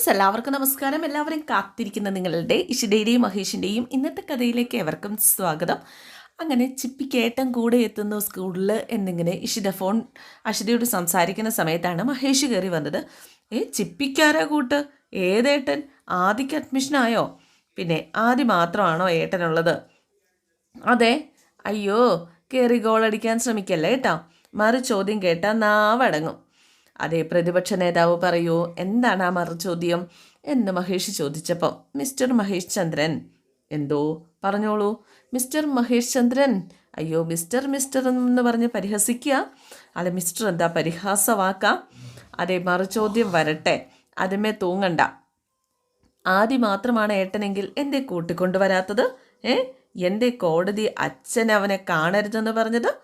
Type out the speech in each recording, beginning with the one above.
Friends എല്ലാവർക്കും നമസ്കാരം. എല്ലാവരും കാത്തിരിക്കുന്ന നിങ്ങളുടെ ഇഷിതയുടെയും മഹേഷിന്റെയും ഇന്നത്തെ കഥയിലേക്ക് എവർക്കും സ്വാഗതം. അങ്ങനെ ചിപ്പിക്കേട്ടൻ കൂടെ എത്തുന്ന സ്കൂളിൽ എന്നിങ്ങനെ ഇഷിത ഫോൺ അഷിതയോട് സംസാരിക്കുന്ന സമയത്താണ് മഹേഷ് കയറി വന്നത്. ഏ ചിപ്പിക്കാരാ കൂട്ട്? ഏതേട്ടൻ? ആദിക്ക് അഡ്മിഷനായോ പിന്നെ ആദ്യ മാത്രമാണോ ഏട്ടനുള്ളത്? അതെ. അയ്യോ കയറി ഗോളടിക്കാൻ ശ്രമിക്കല്ലേ കേട്ടോ? മറു ചോദ്യം കേട്ടാൽ നാവടങ്ങും. അതെ പ്രതിപക്ഷ നേതാവ് പറയൂ എന്താണ് ആ മറു ചോദ്യം എന്ന് മഹേഷ് ചോദിച്ചപ്പോൾ മിസ്റ്റർ മഹേഷ് ചന്ദ്രൻ. എന്തോ? പറഞ്ഞോളൂ. മിസ്റ്റർ മഹേഷ് ചന്ദ്രൻ? അയ്യോ മിസ്റ്റർ മിസ്റ്റർ എന്ന് പറഞ്ഞ് പരിഹസിക്കുക? അല്ല മിസ്റ്റർ എന്താ പരിഹാസവാക്ക? അതെ മറു ചോദ്യം വരട്ടെ അതുമേ തൂങ്ങണ്ട. ആദ്യ മാത്രമാണ് ഏട്ടനെങ്കിൽ എന്തേ കൂട്ടിക്കൊണ്ടുവരാത്തത്? ഏ? എന്റെ കോടതി അച്ഛൻ അവനെ കാണരുതെന്ന് പറഞ്ഞത്?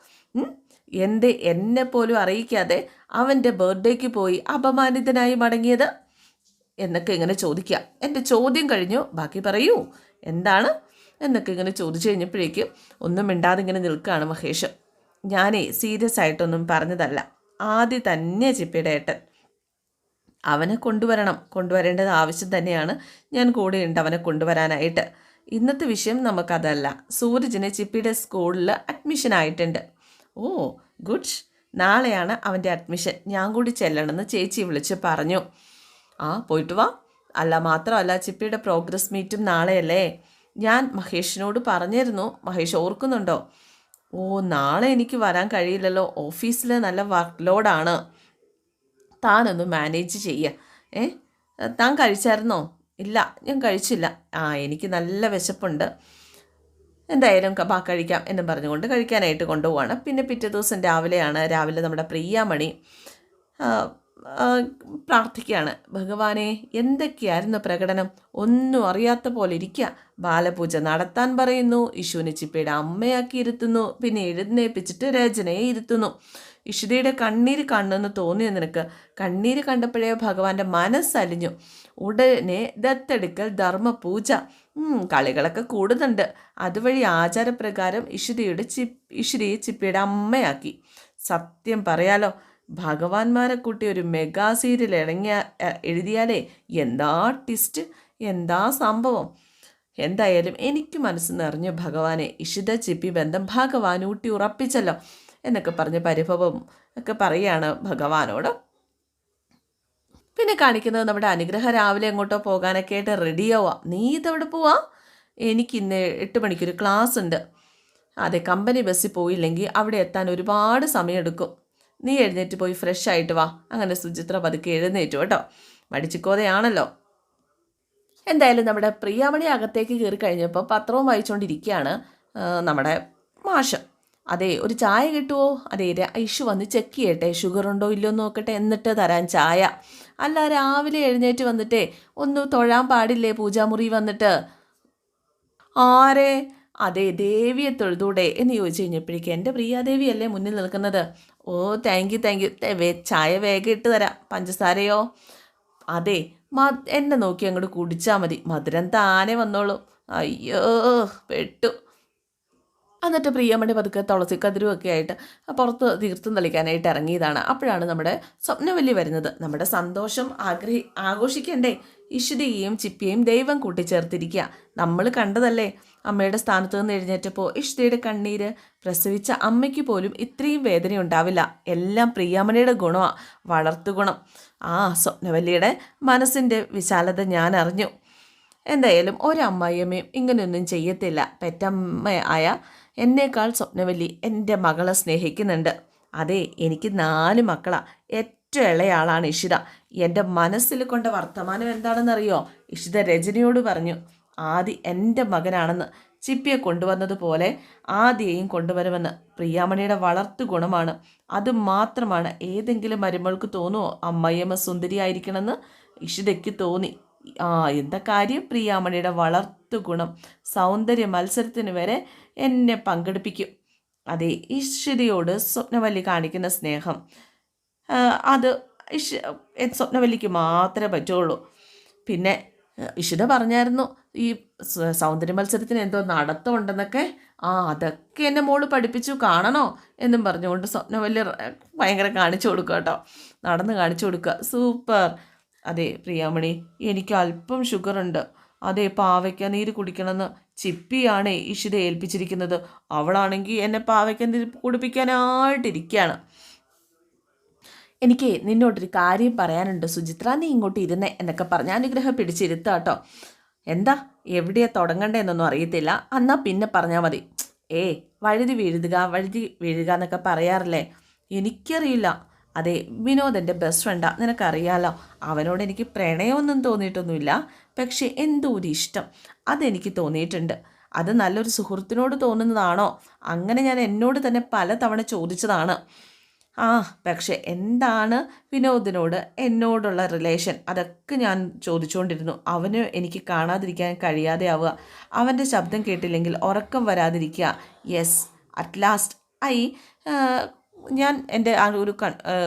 എന്തേ എന്നെ പോലും അറിയിക്കാതെ അവന്റെ ബർത്ത്ഡേക്ക് പോയി അപമാനിതനായി മടങ്ങിയത്? എന്നൊക്കെ ഇങ്ങനെ ചോദിക്കുക. എന്റെ ചോദ്യം കഴിഞ്ഞു. ബാക്കി പറയൂ. എന്താണ്? എന്നൊക്കെ ഇങ്ങനെ ചോദിച്ചു കഴിഞ്ഞപ്പോഴേക്കും ഒന്നും മിണ്ടാതെ ഇങ്ങനെ നിൽക്കുകയാണ് മഹേഷ്. ഞാനേ സീരിയസ് ആയിട്ടൊന്നും പറഞ്ഞതല്ല. ആദ്യം തന്നെ ചിപ്പിയുടെ ഏട്ടൻ. അവനെ കൊണ്ടുവരണം. കൊണ്ടുവരേണ്ടത് ആവശ്യം തന്നെയാണ് ഞാൻ കൂടെയുണ്ട് അവനെ കൊണ്ടുവരാനായിട്ട്. ഇന്നത്തെ വിഷയം നമുക്കതല്ല. സൂരജിന് ചിപ്പിയുടെ സ്കൂളിൽ അഡ്മിഷൻ ആയിട്ടുണ്ട് ഓ ഗുഡ് നാളെയാണ് അവന്റെ അഡ്മിഷൻ. ഞാൻ കൂടി ചെല്ലണമെന്ന് ചേച്ചി വിളിച്ച് പറഞ്ഞു. ആ പോയിട്ട് വാ. അല്ല മാത്രമല്ല ചിപ്പിയുടെ പ്രോഗ്രസ് മീറ്റും നാളെയല്ലേ? ഞാൻ മഹേഷിനോട് പറഞ്ഞിരുന്നു. മഹേഷ് ഓർക്കുന്നുണ്ടോ? ഓ നാളെ എനിക്ക് വരാൻ കഴിയില്ലല്ലോ. ഓഫീസിൽ നല്ല വർക്ക് ലോഡാണ് താനൊന്ന് മാനേജ് ചെയ്യുക ഏ താൻ കഴിച്ചായിരുന്നോ? ഇല്ല ഞാൻ കഴിച്ചില്ല. ആ എനിക്ക് നല്ല വിശപ്പുണ്ട്. എന്തായാലും കബാ കഴിക്കാം എന്നും പറഞ്ഞുകൊണ്ട് കഴിക്കാനായിട്ട് കൊണ്ടുപോവാണ്. പിന്നെ പിറ്റേ ദിവസം രാവിലെയാണ് രാവിലെ നമ്മുടെ പ്രിയാമണി പ്രാർത്ഥിക്കുകയാണ്. ഭഗവാനെ എന്തൊക്കെയായിരുന്നു പ്രകടനം? ഒന്നും അറിയാത്ത പോലെ ഇരിക്കുക ബാലപൂജ നടത്താൻ പറയുന്നു യശുവിനെ ചിപ്പയുടെ അമ്മയാക്കി ഇരുത്തുന്നു പിന്നെ എഴുന്നേപ്പിച്ചിട്ട് രചനയെ ഇരുത്തുന്നു. ഇഷിതയുടെ കണ്ണീര് കണ്ണെന്ന് തോന്നിയ നിനക്ക്? കണ്ണീര് കണ്ടപ്പോഴേ ഭഗവാന്റെ മനസ്സലിഞ്ഞു. ഉടനെ ദത്തെടുക്കൽ ധർമ്മപൂജ. കളികളൊക്കെ കൂടുന്നുണ്ട്. അതുവഴി ആചാരപ്രകാരം ഇഷിതയുടെ ചി ഇഷിതയെ ചിപ്പിയുടെ അമ്മയാക്കി. സത്യം പറയാലോ ഭഗവാന്മാരെ കൂട്ടി ഒരു മെഗാ സീരിയൽ ഇറങ്ങിയ എഴുതിയാലേ എന്താ ടിസ്റ്റ് എന്താ സംഭവം? എന്തായാലും എനിക്ക് മനസ്സ് നിറഞ്ഞു ഭഗവാനെ ഇഷിത ചിപ്പി ബന്ധം ഭഗവാൻ ഊട്ടി ഉറപ്പിച്ചല്ലോ എന്നൊക്കെ പറഞ്ഞ് പരിഭവം ഒക്കെ പറയുകയാണ് ഭഗവാനോട്. പിന്നെ കാണിക്കുന്നത് നമ്മുടെ അനുഗ്രഹം രാവിലെ എങ്ങോട്ടോ പോകാനൊക്കെ ആയിട്ട് റെഡിയാവുക നീ ഇതെവിടെ പോവാ? എനിക്ക് ഇന്ന് എട്ട് മണിക്കൊരു ക്ലാസ് ഉണ്ട്. അതെ കമ്പനി ബസ്സിൽ പോയില്ലെങ്കിൽ അവിടെ എത്താൻ ഒരുപാട് സമയമെടുക്കും. നീ എഴുന്നേറ്റ് പോയി ഫ്രഷ് ആയിട്ട് വാ. അങ്ങനെ സുചിത്ര പതുക്കെ എഴുന്നേറ്റു കേട്ടോ. മടിച്ചിക്കോതയാണല്ലോ എന്തായാലും നമ്മുടെ പ്രിയാമണി അകത്തേക്ക് കയറി കഴിഞ്ഞപ്പോൾ പത്രവും വായിച്ചുകൊണ്ടിരിക്കുകയാണ് നമ്മുടെ മാഷ്. അതെ ഒരു ചായ കിട്ടുമോ അതെ ഐഷു വന്ന് ചെക്ക് ചെയ്യട്ടെ. ഷുഗർ ഉണ്ടോ ഇല്ലയോ നോക്കട്ടെ. എന്നിട്ട് തരാൻ ചായ. അല്ല രാവിലെ എഴുന്നേറ്റ് വന്നിട്ടേ ഒന്ന് തൊഴാൻ പാടില്ലേ പൂജാമുറി വന്നിട്ട്? ആരെ? അതെ ദേവിയെ തൊഴുതൂടെ എന്ന് ചോദിച്ചു കഴിഞ്ഞപ്പോഴേക്കും എന്റെ പ്രിയാദേവി അല്ലേ മുന്നിൽ നിൽക്കുന്നത്? ഓ താങ്ക് യു താങ്ക് യു ചായ വേഗം ഇട്ട് തരാം. പഞ്ചസാരയോ? അതെ മ എന്നെ നോക്കി അങ്ങോട്ട് കുടിച്ചാൽ മതി. മധുരം താനെ വന്നോളൂ. അയ്യോ പെട്ടു. എന്നിട്ട് പ്രിയമ്മയുടെ പതുക്കെ തുളസി കതിരുമൊക്കെ ആയിട്ട് പുറത്ത് തീർത്ഥം തളിക്കാനായിട്ട് ഇറങ്ങിയതാണ്. അപ്പോഴാണ് നമ്മുടെ സ്വപ്നവല്ലി വരുന്നത്. നമ്മുടെ സന്തോഷം ആഗ്രഹി ആഘോഷിക്കണ്ടേ? ഇഷിതയെയും ചിപ്പിയെയും ദൈവം കൂട്ടിച്ചേർത്തിരിക്കുക. നമ്മൾ കണ്ടതല്ലേ? അമ്മയുടെ സ്ഥാനത്ത് നിന്ന് എഴുന്നേറ്റപ്പോൾ ഇഷിതയുടെ കണ്ണീര് പ്രസവിച്ച അമ്മയ്ക്ക് പോലും ഇത്രയും വേദന ഉണ്ടാവില്ല എല്ലാം പ്രിയാമണിയുടെ ഗുണമാണ് വളർത്തുഗുണം ആ സ്വപ്നവല്ലിയുടെ മനസ്സിന്റെ വിശാലത ഞാൻ അറിഞ്ഞു. എന്തായാലും ഒരമ്മയമ്മയും ഇങ്ങനെയൊന്നും ചെയ്യത്തില്ല. പെറ്റമ്മ ആയ എന്നേക്കാൾ സ്വപ്നവല്ലി എന്റെ മകളെ സ്നേഹിക്കുന്നുണ്ട്. അതെ എനിക്ക് നാല് മക്കളാ. ഏറ്റവും ഇളയാളാണ് ഇഷിത. എന്റെ മനസ്സിൽ കൊണ്ട വർത്തമാനം എന്താണെന്നറിയോ? ഇഷിത രജനിയോട് പറഞ്ഞു ആദി എന്റെ മകനാണെന്ന്. ചിപ്പിയെ കൊണ്ടുവന്നതുപോലെ ആദിയെയും കൊണ്ടുവരുമെന്ന്. പ്രിയാമണിയുടെ വളർത്തു ഗുണമാണ്. അത് മാത്രമാണ്. ഏതെങ്കിലും മരുമകൾക്ക് തോന്നുമോ അമ്മയമ്മ സുന്ദരിയായിരിക്കണമെന്ന്? ഇഷിതയ്ക്ക് തോന്നി. ആ എന്താ കാര്യം? പ്രിയാമണിയുടെ വളർത്തു ഗുണം. സൗന്ദര്യ മത്സരത്തിന് വരെ എന്നെ പങ്കെടുപ്പിക്കും. അതെ ഈശ്വരിയോട് സ്വപ്നവല്ലി കാണിക്കുന്ന സ്നേഹം. അത് ഇഷ് സ്വപ്നവല്ലിക്ക് മാത്രമേ പറ്റുള്ളൂ. പിന്നെ ഇഷിത പറഞ്ഞായിരുന്നു ഈ സൗന്ദര്യ മത്സരത്തിന് എന്തോ നടത്തമുണ്ടെന്നൊക്കെ. ആ അതൊക്കെ എന്നെ മോൾ പഠിപ്പിച്ചു കാണണോ എന്നും പറഞ്ഞുകൊണ്ട് സ്വപ്നവല്ലി ഭയങ്കര കാണിച്ചു കൊടുക്കുക കേട്ടോ. നടന്ന് കാണിച്ചു കൊടുക്കുക. സൂപ്പർ. അതെ പ്രിയാമണി എനിക്ക് അല്പം ഷുഗറുണ്ട്. അതെ പാവയ്ക്ക നീര് കുടിക്കണമെന്ന് ചിപ്പിയാണ് ഇഷിത ഏൽപ്പിച്ചിരിക്കുന്നത്. അവളാണെങ്കിൽ എന്നെ പാവയ്ക്കെന്തി കുടിപ്പിക്കാനായിട്ടിരിക്കുകയാണ്. എനിക്ക് നിന്നോട്ടൊരു കാര്യം പറയാനുണ്ട്. സുചിത്ര നീ ഇങ്ങോട്ട് ഇരുന്നേ എന്നൊക്കെ പറഞ്ഞ് അനുഗ്രഹം പിടിച്ചിരുത്തുക കേട്ടോ. എന്താ? എവിടെയാ തുടങ്ങണ്ടേന്നൊന്നും അറിയത്തില്ല. എന്നാ പിന്നെ പറഞ്ഞാൽ മതി. ഏ വഴുതി വീഴുക വഴുതി വീഴുക എന്നൊക്കെ പറയാറില്ലേ? എനിക്കറിയില്ല. അതെ വിനോദ് എന്റെ ബെസ്റ്റ് ഫ്രണ്ടാ നിനക്കറിയാലോ അവനോട് എനിക്ക് പ്രണയമൊന്നും തോന്നിയിട്ടൊന്നുമില്ല. പക്ഷേ എന്തോ ഒരു ഇഷ്ടം. അതെനിക്ക് തോന്നിയിട്ടുണ്ട്. അത് നല്ലൊരു സുഹൃത്തിനോട് തോന്നുന്നതാണോ? അങ്ങനെ ഞാൻ എന്നോട് തന്നെ പലതവണ ചോദിച്ചതാണ്. ആ പക്ഷേ എന്താണ് വിനോദിനോട് എന്നോടുള്ള റിലേഷൻ അതൊക്കെ ഞാൻ ചോദിച്ചുകൊണ്ടിരുന്നു അവന് എനിക്ക് കാണാതിരിക്കാൻ കഴിയാതെ ആവുക. അവന്റെ ശബ്ദം കേട്ടില്ലെങ്കിൽ ഉറക്കം വരാതിരിക്കുക. യെസ് അറ്റ് ലാസ്റ്റ് ഐ ഞാൻ എന്റെ ആ ഒരു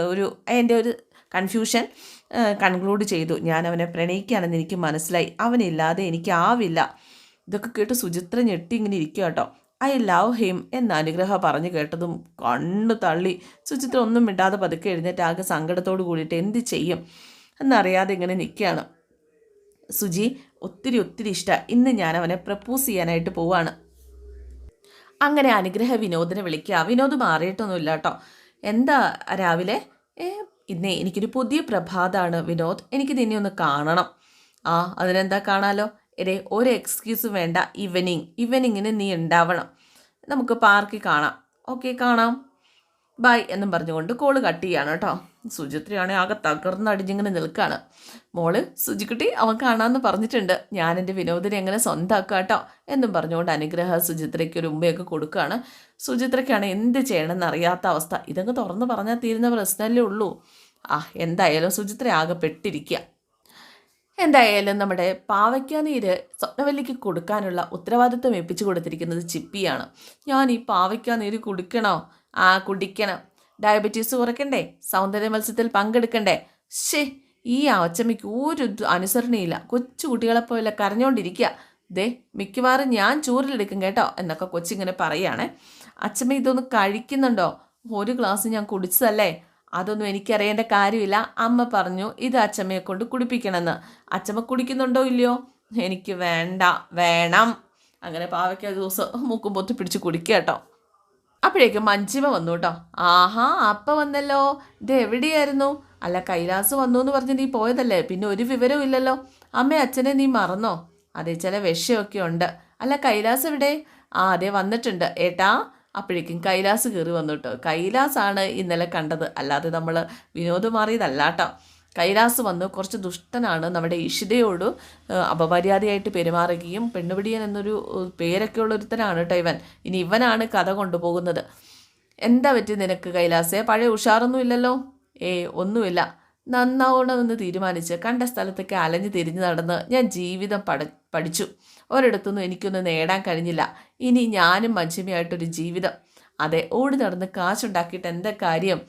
ഒരു എന്റെ ഒരു കൺഫ്യൂഷൻ കൺക്ലൂഡ് ചെയ്തു. ഞാൻ അവനെ പ്രണയിക്കുകയാണെന്ന് എനിക്ക് മനസ്സിലായി. അവനില്ലാതെ എനിക്കാവില്ല ഇതൊക്കെ കേട്ട് സുചിത്ര ഞെട്ടി ഇങ്ങനെ ഇരിക്കുക കേട്ടോ. ഐ ലവ് ഹിം എന്ന അനുഗ്രഹ പറഞ്ഞു കേട്ടതും കണ്ണു തള്ളി. സുചിത്ര ഒന്നും മിണ്ടാതെ പതുക്കെ എഴുന്നേറ്റ് ആകെ സങ്കടത്തോട് കൂടിയിട്ട് എന്ത് ചെയ്യും? എന്നറിയാതെ ഇങ്ങനെ നിൽക്കുകയാണ്. സുജി ഒത്തിരി ഒത്തിരി ഇഷ്ടമാണ് ഇന്ന് ഞാൻ അവനെ പ്രപ്പോസ് ചെയ്യാനായിട്ട് പോവാണ്. അങ്ങനെ അനുഗ്രഹ വിനോദിനെ വിളിക്കുക. വിനോദ് മാറിയിട്ടൊന്നുമില്ല കേട്ടോ. എന്താ രാവിലെ? ഏ ഇന്നേ എനിക്കൊരു പുതിയ പ്രഭാതമാണ് വിനോദ്. എനിക്ക് നിന്നെ ഒന്ന് കാണണം. ആ അതിനെന്താ കാണാലോ? എടേ ഒരു എക്സ്ക്യൂസ് വേണ്ട. ഈവനിങ് ഈവനിങ്ങിന് നീ ഉണ്ടാവണം. നമുക്ക് പാർക്കിൽ കാണാം. ഓക്കെ കാണാം. ബൈ എന്നും പറഞ്ഞുകൊണ്ട് കോൾ കട്ട് ചെയ്യാണ് കേട്ടോ. സുചിത്രയാണെങ്കിൽ ആകെ തകർന്നടിഞ്ഞിങ്ങനെ നിൽക്കുകയാണ് മോൾ സുജിക്കുട്ടി അവൻ കാണാമെന്ന് പറഞ്ഞിട്ടുണ്ട്. ഞാൻ എന്റെ വിനോദിനെ എങ്ങനെ സ്വന്തമാക്കുക കേട്ടോ എന്നും പറഞ്ഞുകൊണ്ട് അനുഗ്രഹ സുചിത്രയ്ക്ക് ഒരു ഉമ്മയൊക്കെ കൊടുക്കുകയാണ് സുചിത്രയ്ക്കാണ് എന്ത് ചെയ്യണമെന്ന് അറിയാത്ത അവസ്ഥ. ഇതൊക്കെ തുറന്ന് പറഞ്ഞാൽ തീരുന്ന പ്രശ്നമല്ലേ ഉള്ളൂ. ആ എന്തായാലും സുചിത്ര ആകെ പെട്ടിരിക്കുക എന്തായാലും നമ്മുടെ പാവയ്ക്ക നീര് സ്വപ്നവല്ലിക്ക് കൊടുക്കാനുള്ള ഉത്തരവാദിത്വം ഏൽപ്പിച്ചു കൊടുത്തിരിക്കുന്നത് ചിപ്പിയാണ്. ഞാൻ ഈ പാവയ്ക്ക നീര് കുടിക്കണോ? ആ കുടിക്കണം. ഡയബറ്റീസ് കുറയ്ക്കണ്ടേ? സൗന്ദര്യ മത്സ്യത്തിൽ പങ്കെടുക്കണ്ടേ? ഷേ ഈ അച്ചമ്മയ്ക്ക് ഒരു അനുസരണയില്ല. കൊച്ചു കുട്ടികളെപ്പോലെ കരഞ്ഞുകൊണ്ടിരിക്കുക ദേ മിക്കവാറും ഞാൻ ചോറിലെടുക്കും കേട്ടോ എന്നൊക്കെ കൊച്ചിങ്ങനെ പറയുകയാണേ അച്ചമ്മ ഇതൊന്ന് കഴിക്കുന്നുണ്ടോ? ഒരു ഗ്ലാസ് ഞാൻ കുടിച്ചതല്ലേ? അതൊന്നും എനിക്കറിയേണ്ട കാര്യമില്ല. അമ്മ പറഞ്ഞു ഇത് അച്ചമ്മയെ കൊണ്ട് കുടിപ്പിക്കണമെന്ന്. അച്ചമ്മ കുടിക്കുന്നുണ്ടോ ഇല്ലയോ? എനിക്ക് വേണ്ട വേണം. അങ്ങനെ പാവയ്ക്ക ജ്യൂസ് മൂക്കും പൊത്തി പിടിച്ച് കുടിക്കുക കേട്ടോ. അപ്പോഴേക്കും മഞ്ജിമ വന്നു കേട്ടോ. ആഹാ അപ്പ വന്നല്ലോ. ഇത് എവിടെയായിരുന്നു? അല്ല കൈലാസ് വന്നു എന്ന് പറഞ്ഞ് നീ പോയതല്ലേ. പിന്നെ ഒരു വിവരവും ഇല്ലല്ലോ. അമ്മ അച്ഛനെ നീ മറന്നോ? അതേ ചില വിഷയമൊക്കെ ഉണ്ട്. അല്ല കൈലാസ് എവിടെ? ആ അതെ വന്നിട്ടുണ്ട്. ഏട്ടാ അപ്പോഴേക്കും കൈലാസ് കയറി വന്നു കേട്ടോ. കൈലാസാണ് ഇന്നലെ കണ്ടത്. അല്ലാതെ നമ്മൾ വിനോദ് കൈലാസ് വന്ന് കുറച്ച് ദുഷ്ടനാണ് നമ്മുടെ ഇഷിതയോട് അപമര്യാദയായിട്ട് പെരുമാറുകയും പെണ്ണുപിടിയൻ എന്നൊരു പേരൊക്കെ ഉള്ളൊരുത്തനാണ് കേട്ടോ ഇവൻ. ഇനി ഇവനാണ് കഥ കൊണ്ടുപോകുന്നത്. എന്താ പറ്റി നിനക്ക് കൈലാസേ? പഴയ ഉഷാറൊന്നും ഇല്ലല്ലോ? ഏ ഒന്നുമില്ല. നന്നാവണമെന്ന് തീരുമാനിച്ച് കണ്ട സ്ഥലത്തൊക്കെ അലഞ്ഞു തിരിഞ്ഞു നടന്ന് ഞാൻ ജീവിതം പഠ പഠിച്ചു. ഒരിടത്തുനിന്നും എനിക്കൊന്നും നേടാൻ കഴിഞ്ഞില്ല. ഇനി ഞാനും മഞ്ജുമയായിട്ടൊരു ജീവിതം. അതെ ഓടി നടന്ന് കാശുണ്ടാക്കിയിട്ട് എന്താ കാര്യം?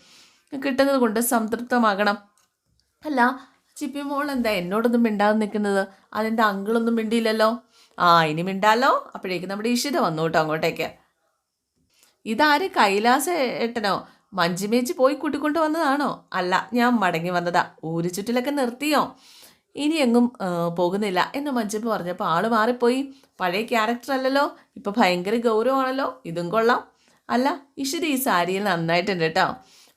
കിട്ടുന്നത് കൊണ്ട് സംതൃപ്തമാകണം. അല്ല ചിപ്പി മോൾ എന്താ എന്നോടൊന്നും മിണ്ടാതെ നിൽക്കുന്നത്? അതെന്റെ അങ്കിളൊന്നും മിണ്ടിയില്ലല്ലോ? ആ ഇനി മിണ്ടാലോ? അപ്പോഴേക്ക് നമ്മുടെ ഇഷിത വന്നു അങ്ങോട്ടേക്ക്. ഇതാര്? കൈലാസ ഏട്ടനോ? മഞ്ചുമേച്ച് പോയി കൂട്ടിക്കൊണ്ട് വന്നതാണോ? അല്ല ഞാൻ മടങ്ങി വന്നതാ. ഊരു ചുറ്റിലൊക്കെ നിർത്തിയോ? ഇനി എങ്ങും പോകുന്നില്ല എന്ന് മഞ്ചിപ്പ് പറഞ്ഞപ്പോൾ ആൾ മാറിപ്പോയി. പഴയ ക്യാരക്ടർ അല്ലല്ലോ? ഇപ്പം ഭയങ്കര ഗൗരവമാണല്ലോ? ഇതും കൊള്ളാം. അല്ല ഇഷിത ഈ സാരിയിൽ നന്നായിട്ടുണ്ട് കേട്ടോ.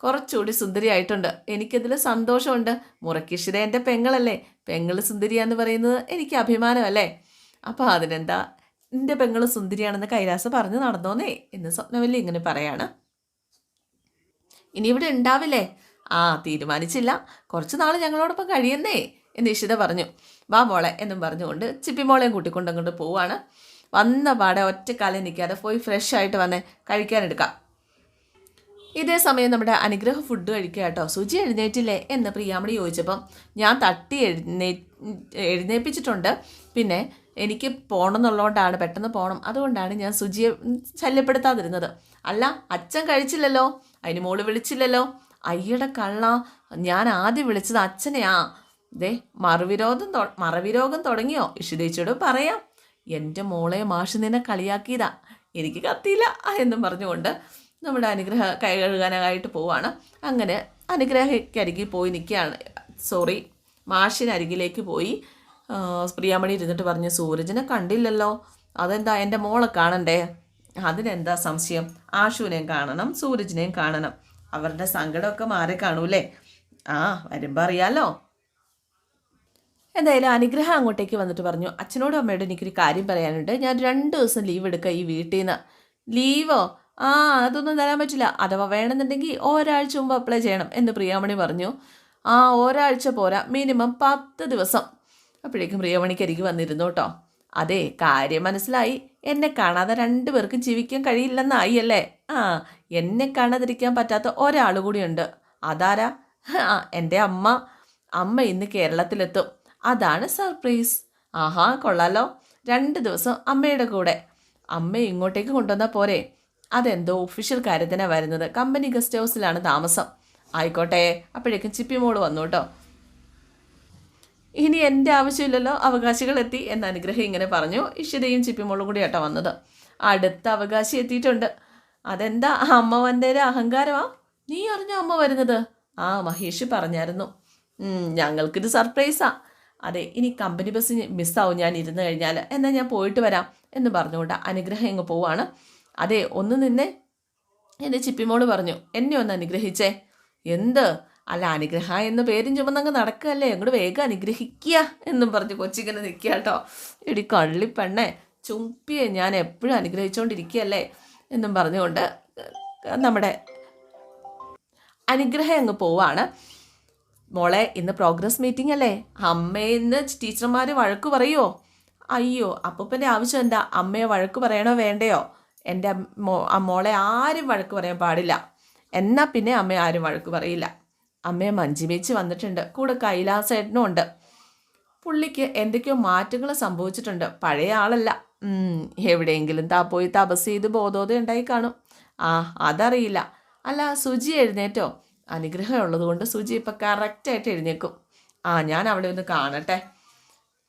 കുറച്ചുകൂടി സുന്ദരിയായിട്ടുണ്ട്. എനിക്കതിൽ സന്തോഷമുണ്ട്. മുറക്കിഷിത എന്റെ പെങ്ങളല്ലേ. പെങ്ങൾ സുന്ദരിയാന്ന് പറയുന്നത് എനിക്ക് അഭിമാനമല്ലേ? അപ്പോൾ അതിനെന്താ? എന്റെ പെങ്ങൾ സുന്ദരിയാണെന്ന് കൈലാസ് പറഞ്ഞു നടന്നോന്നേ എന്ന് സ്വപ്നവല്ലി ഇങ്ങനെ പറയാണ്. ഇനി ഇവിടെ ഉണ്ടാവില്ലേ? ആ തീരുമാനിച്ചില്ല. കുറച്ച് നാൾ ഞങ്ങളോടൊപ്പം കഴിയുന്നേ എന്ന് ഇഷിത പറഞ്ഞു. വാ മോളെ എന്നും പറഞ്ഞുകൊണ്ട് ചിപ്പിമോളെയും മോളെയും കൂട്ടിക്കൊണ്ടങ്ങോട്ട് പോവാണ്. വന്ന പാടെ ഒറ്റക്കാലം നിൽക്കാതെ പോയി ഫ്രഷ് ആയിട്ട് വന്നേ കഴിക്കാനെടുക്കാം. ഇതേ സമയം നമ്മുടെ അനുഗ്രഹ ഫുഡ് കഴിക്കുക കേട്ടോ. സുചി എഴുന്നേറ്റില്ലേ എന്ന് പ്രിയാമണി ചോദിച്ചപ്പം ഞാൻ തട്ടി എഴുന്നേ എഴുന്നേപ്പിച്ചിട്ടുണ്ട്. പിന്നെ എനിക്ക് പോകണം എന്നുള്ളതുകൊണ്ടാണ് പെട്ടെന്ന് പോകണം അതുകൊണ്ടാണ് ഞാൻ സുജിയെ ശല്യപ്പെടുത്താതിരുന്നത്. അല്ല അച്ഛൻ കഴിച്ചില്ലല്ലോ. അതിന് മോൾ വിളിച്ചില്ലല്ലോ. അയ്യടെ കള്ള ഞാൻ ആദ്യം വിളിച്ചത് അച്ഛനെയാ. ദേ മറുവിരോധം മറവിരോഗം തുടങ്ങിയോ? ഇഷിതേച്ചിയോട് പറയാം. എന്റെ മോളെ മാഷ് നിന്നെ കളിയാക്കിയതാ. എനിക്ക് കത്തിയില്ല എന്നും പറഞ്ഞുകൊണ്ട് നമ്മുടെ അനുഗ്രഹ കൈ കഴുകാനായിട്ട് പോവാണ്. അങ്ങനെ അനുഗ്രഹക്കരികിൽ പോയി നിൽക്കുകയാണ്. സോറി മാഷിനരികിലേക്ക് പോയി. പ്രിയാമണി ഇരുന്നിട്ട് പറഞ്ഞു സൂരജിനെ കണ്ടില്ലല്ലോ. അതെന്താ എന്റെ മോളെ കാണണ്ടേ? അതിനെന്താ സംശയം? ആശുവിനെയും കാണണം സൂരജിനെയും കാണണം. അവരുടെ സങ്കടമൊക്കെ മാറി കാണൂലേ ആ വരുമ്പോൾ അറിയാലോ. എന്തായാലും അനുഗ്രഹം അങ്ങോട്ടേക്ക് വന്നിട്ട് പറഞ്ഞു അച്ഛനോടും അമ്മയോടും എനിക്കൊരു കാര്യം പറയാനുണ്ട്. ഞാൻ രണ്ട് ദിവസം ലീവ് എടുക്കുക ഈ വീട്ടിൽ നിന്ന് ലീവോ ആ അതൊന്നും തരാൻ പറ്റില്ല. അഥവാ വേണമെന്നുണ്ടെങ്കിൽ ഒരാഴ്ച മുമ്പ് അപ്ലൈ ചെയ്യണം എന്ന് പ്രിയാമണി പറഞ്ഞു. ആ ഒരാഴ്ച പോരാ. മിനിമം പത്ത് ദിവസം. അപ്പോഴേക്കും പ്രിയമണിക്ക് അരികെ വന്നിരുന്നു കേട്ടോ. അതെ കാര്യം മനസ്സിലായി. എന്നെ കാണാതെ രണ്ടുപേർക്കും ജീവിക്കാൻ കഴിയില്ലെന്നായി അല്ലേ? ആ എന്നെ കാണാതിരിക്കാൻ പറ്റാത്ത ഒരാൾ കൂടിയുണ്ട്. അതാരാ? ആ എന്റെ അമ്മ. അമ്മ ഇന്ന് കേരളത്തിലെത്തും. അതാണ് സർപ്രൈസ് ആഹാ കൊള്ളാലോ. രണ്ട് ദിവസം അമ്മയുടെ കൂടെ. അമ്മ ഇങ്ങോട്ടേക്ക് കൊണ്ടുവന്നാൽ പോരെ. അതെന്തോ ഒഫീഷ്യൽ കാര്യത്തിനാണ് വരുന്നത്. കമ്പനി ഗസ്റ്റ് ഹൗസിലാണ് താമസം. ആയിക്കോട്ടെ. അപ്പോഴേക്കും ചിപ്പി മോൾ വന്നു കേട്ടോ ഇനി എന്റെ ആവശ്യമില്ലല്ലോ. അവകാശികൾ എത്തി എന്ന അനുഗ്രഹം ഇങ്ങനെ പറഞ്ഞു. ഇഷിതയും ചിപ്പിമോളും കൂടി ആട്ടോ വന്നത്. അടുത്ത അവകാശി എത്തിയിട്ടുണ്ട്. അതെന്താ? അമ്മ വന്നേരെ അഹങ്കാരമാ? നീ അറിഞ്ഞോ അമ്മ വരുന്നത്? ആ മഹേഷ് പറഞ്ഞായിരുന്നു. ഞങ്ങൾക്കിത് സർപ്രൈസാ അതെ ഇനി കമ്പനി ബസ് മിസ്സാവും ഞാൻ ഇരുന്ന് കഴിഞ്ഞാൽ എന്നാൽ ഞാൻ പോയിട്ട് വരാം എന്ന് പറഞ്ഞുകൊണ്ട് അനുഗ്രഹം ഇങ്ങ് പോവാണ്. അതെ ഒന്ന് നിന്നെ. എന്ന് ചിപ്പിമോൾ പറഞ്ഞു എന്നെ ഒന്ന് അനുഗ്രഹിച്ചേ. എന്ത്? അല്ല അനുഗ്രഹ എന്ന പേരും ചുമന്നങ്ങ് നടക്കുകയല്ലേ? അങ്ങോട്ട് വേഗം അനുഗ്രഹിക്കുക എന്നും പറഞ്ഞ് കൊച്ചിങ്ങനെ നിൽക്കുക കേട്ടോ ഇടി കള്ളിപ്പെണ്ണേ ചുംപ്പിയെ ഞാൻ എപ്പോഴും അനുഗ്രഹിച്ചുകൊണ്ടിരിക്കുകയല്ലേ എന്നും പറഞ്ഞുകൊണ്ട് നമ്മുടെ അനുഗ്രഹം അങ്ങ് പോവാണ്. മോളെ ഇന്ന് പ്രോഗ്രസ് മീറ്റിംഗ് അല്ലേ അമ്മയെന്ന് ടീച്ചർമാർ വഴക്ക് പറയുമോ അയ്യോ അപ്പൂപ്പന്റെ ആവശ്യം എന്താ? അമ്മയെ വഴക്ക് പറയണോ വേണ്ടയോ? എന്റെ മോ ആ മോളെ ആരും വഴക്ക് പറയാൻ പാടില്ല. എന്നാൽ പിന്നെ അമ്മയെ ആരും വഴക്ക് പറയില്ല. അമ്മയെ മഞ്ചിമേച്ച് വന്നിട്ടുണ്ട്. കൂടെ കൈലാസേട്ടനും ഉണ്ട്. പുള്ളിക്ക് എന്തൊക്കെയോ മാറ്റങ്ങൾ സംഭവിച്ചിട്ടുണ്ട്. പഴയ ആളല്ല. എവിടെയെങ്കിലും താ പോയി തപസ് ചെയ്ത് ബോധോദയം ഉണ്ടായി കാണും. ആ അതറിയില്ല. അല്ല സുജി എഴുന്നേറ്റോ? അനുഗ്രഹം ഉള്ളതുകൊണ്ട് സുജി ഇപ്പം കറക്റ്റായിട്ട് എഴുന്നേക്കും ആ ഞാൻ അവളെ ഒന്ന് കാണട്ടെ.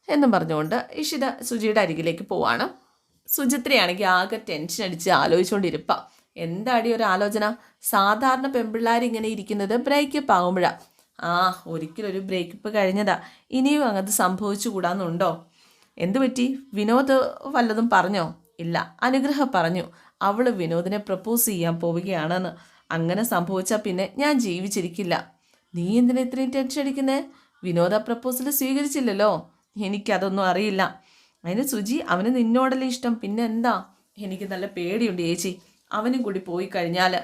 എന്നും പറഞ്ഞുകൊണ്ട് ഇഷിത സുജിയുടെ അരികിലേക്ക് പോവാണ്. സുചിത്രയാണെങ്കിൽ ആകെ ടെൻഷൻ അടിച്ച് ആലോചിച്ചുകൊണ്ടിരിപ്പാം എന്താടി ഒരു ആലോചന? സാധാരണ പെൺപിള്ളേർ ഇങ്ങനെ ഇരിക്കുന്നത് ബ്രേക്കപ്പ് ആകുമ്പോഴാണ് ആ ഒരിക്കലൊരു ബ്രേക്കപ്പ് കഴിഞ്ഞതാ. ഇനിയും അങ്ങത് സംഭവിച്ചു കൂടാന്നുണ്ടോ എന്തു പറ്റി? വിനോദ് വല്ലതും പറഞ്ഞോ? ഇല്ല അനുഗ്രഹം പറഞ്ഞു. അവൾ വിനോദിനെ പ്രപ്പോസ് ചെയ്യാൻ പോവുകയാണെന്ന്. അങ്ങനെ സംഭവിച്ചാൽ പിന്നെ ഞാൻ ജീവിച്ചിരിക്കില്ല. നീ എന്തിനാ ഇത്രയും ടെൻഷൻ അടിക്കുന്നേ? വിനോദ പ്രപ്പോസൽ സ്വീകരിച്ചില്ലല്ലോ. എനിക്കതൊന്നും അറിയില്ല. അതിന് സുജി അവന് നിന്നോടല്ലേ ഇഷ്ടം? പിന്നെ എന്താ? എനിക്ക് നല്ല പേടിയുണ്ട് ചേച്ചി. അവനും കൂടി പോയി കഴിഞ്ഞാൽ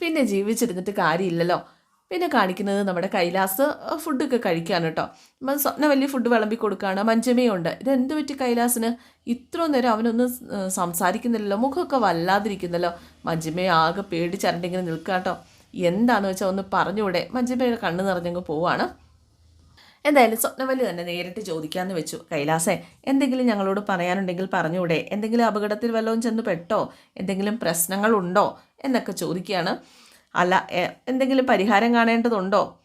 പിന്നെ ജീവിച്ചിരുന്നിട്ട് കാര്യമില്ലല്ലോ. പിന്നെ കാണിക്കുന്നത് നമ്മുടെ കൈലാസ് ഫുഡൊക്കെ കഴിക്കാണ് കേട്ടോ. സ്വപ്ന വലിയ ഫുഡ് വിളമ്പി കൊടുക്കുകയാണ് മഞ്ചമയുണ്ട് ഇതെന്ത് പറ്റി കൈലാസിന്? ഇത്ര നേരം അവനൊന്നും സംസാരിക്കുന്നില്ലല്ലോ. മുഖമൊക്കെ വല്ലാതിരിക്കുന്നല്ലോ. മഞ്ചമയെ ആകെ പേടിച്ചരണ്ടിങ്ങനെ നിൽക്കുക കേട്ടോ. എന്താണെന്ന് വെച്ചാൽ ഒന്ന് പറഞ്ഞുകൂടെ? മഞ്ചമയുടെ കണ്ണ് നിറഞ്ഞങ്ങ് പോവാണ്. എന്തായാലും സ്വപ്നവല്ലി തന്നെ നേരിട്ട് ചോദിക്കാമെന്ന് വെച്ചു. കൈലാസേ എന്തെങ്കിലും ഞങ്ങളോട് പറയാനുണ്ടെങ്കിൽ പറഞ്ഞൂടെ എന്തെങ്കിലും അപകടത്തിൽ വല്ലതും ചെന്ന് പെട്ടോ? എന്തെങ്കിലും പ്രശ്നങ്ങളുണ്ടോ? എന്നൊക്കെ ചോദിക്കുകയാണ്. അല്ല എന്തെങ്കിലും പരിഹാരം കാണേണ്ടതുണ്ടോ?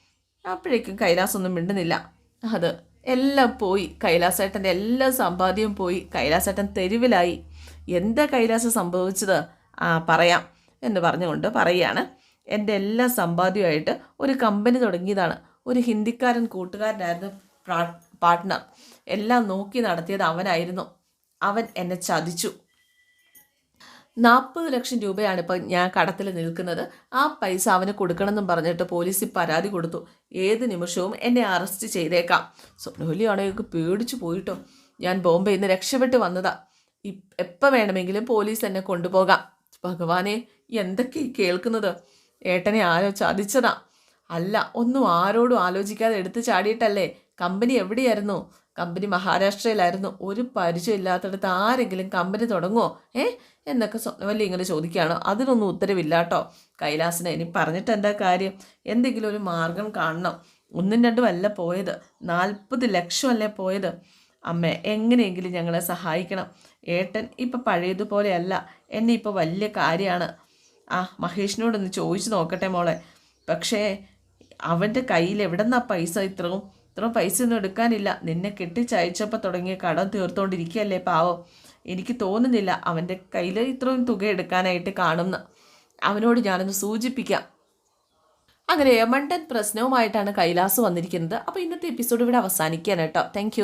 അപ്പോഴേക്കും കൈലാസ് ഒന്നും മിണ്ടുന്നില്ല. അത് എല്ലാം പോയി. കൈലാസേട്ടന്റെ എല്ലാ സമ്പാദ്യവും പോയി. കൈലാസേട്ടൻ തെരുവിലായി. എന്താ കൈലാസം സംഭവിച്ചത്? ആ പറയാം എന്ന് പറഞ്ഞുകൊണ്ട് പറയുകയാണ്. എന്റെ എല്ലാ സമ്പാദ്യമായിട്ട് ഒരു കമ്പനി തുടങ്ങിയതാണ്. ഒരു ഹിന്ദിക്കാരൻ കൂട്ടുകാരനായിരുന്നു പാർട്ട്ണർ എല്ലാം നോക്കി നടത്തിയത് അവനായിരുന്നു. അവൻ എന്നെ ചതിച്ചു. നാൽപ്പത് ലക്ഷം രൂപയാണ് ഇപ്പം ഞാൻ കടത്തിൽ നിൽക്കുന്നത്. ആ പൈസ അവന് കൊടുക്കണമെന്നും പറഞ്ഞിട്ട് പോലീസിൽ പരാതി കൊടുത്തു. ഏത് നിമിഷവും എന്നെ അറസ്റ്റ് ചെയ്തേക്കാം. സ്വപ്നവല്ലിയാണെങ്കിൽ പേടിച്ചു പോയിട്ടോ? ഞാൻ ബോംബെയിൽ നിന്ന് രക്ഷപ്പെട്ട് വന്നതാ. എപ്പോൾ വേണമെങ്കിലും പോലീസ് എന്നെ കൊണ്ടുപോകാം. ഭഗവാനെ എന്തൊക്കെ കേൾക്കുന്നത്? ഏട്ടനെ ആരോ ചതിച്ചതാ. അല്ല ഒന്നും ആരോടും ആലോചിക്കാതെ എടുത്തു ചാടിയിട്ടല്ലേ? കമ്പനി എവിടെയായിരുന്നു? കമ്പനി മഹാരാഷ്ട്രയിലായിരുന്നു. ഒരു പരിചയമില്ലാത്തടത്ത് ആരെങ്കിലും കമ്പനി തുടങ്ങുമോ ഏ? എന്നൊക്കെ സ്വപ്നവല്ലി ഇങ്ങനെ ചോദിക്കുകയാണ്. അതിനൊന്നും ഉത്തരവില്ല കേട്ടോ. കൈലാസിനെ ഇനി പറഞ്ഞിട്ട് എന്താ കാര്യം? എന്തെങ്കിലും ഒരു മാർഗം കാണണം. ഒന്നും രണ്ടും അല്ല പോയത്. നാൽപ്പത് ലക്ഷമല്ലേ പോയത്? അമ്മേ എങ്ങനെയെങ്കിലും ഞങ്ങളെ സഹായിക്കണം. ഏട്ടൻ ഇപ്പം പഴയതുപോലെയല്ല. എന്നെ ഇപ്പോൾ വലിയ കാര്യമാണ്. ആ മഹേഷിനോടൊന്ന് ചോദിച്ചു നോക്കട്ടെ മോളെ. പക്ഷേ അവന്റെ കയ്യിൽ എവിടെന്നാ പൈസ? ഇത്രയും ഇത്രയും പൈസ ഒന്നും എടുക്കാനില്ല. നിന്നെ കെട്ടിച്ചയച്ചപ്പോൾ തുടങ്ങിയ കടം തീർത്തുകൊണ്ടിരിക്കുകയല്ലേ പാവം? എനിക്ക് തോന്നുന്നില്ല അവന്റെ കയ്യിൽ ഇത്രയും തുക എടുക്കാനായിട്ട് കാണുന്ന. അവനോട് ഞാനൊന്ന് സൂചിപ്പിക്കാം. അങ്ങനെ മണ്ടൻ പ്രശ്നവുമായിട്ടാണ് കൈലാസ് വന്നിരിക്കുന്നത്. അപ്പോൾ ഇന്നത്തെ എപ്പിസോഡ് ഇവിടെ അവസാനിക്കുകയാണ് താങ്ക്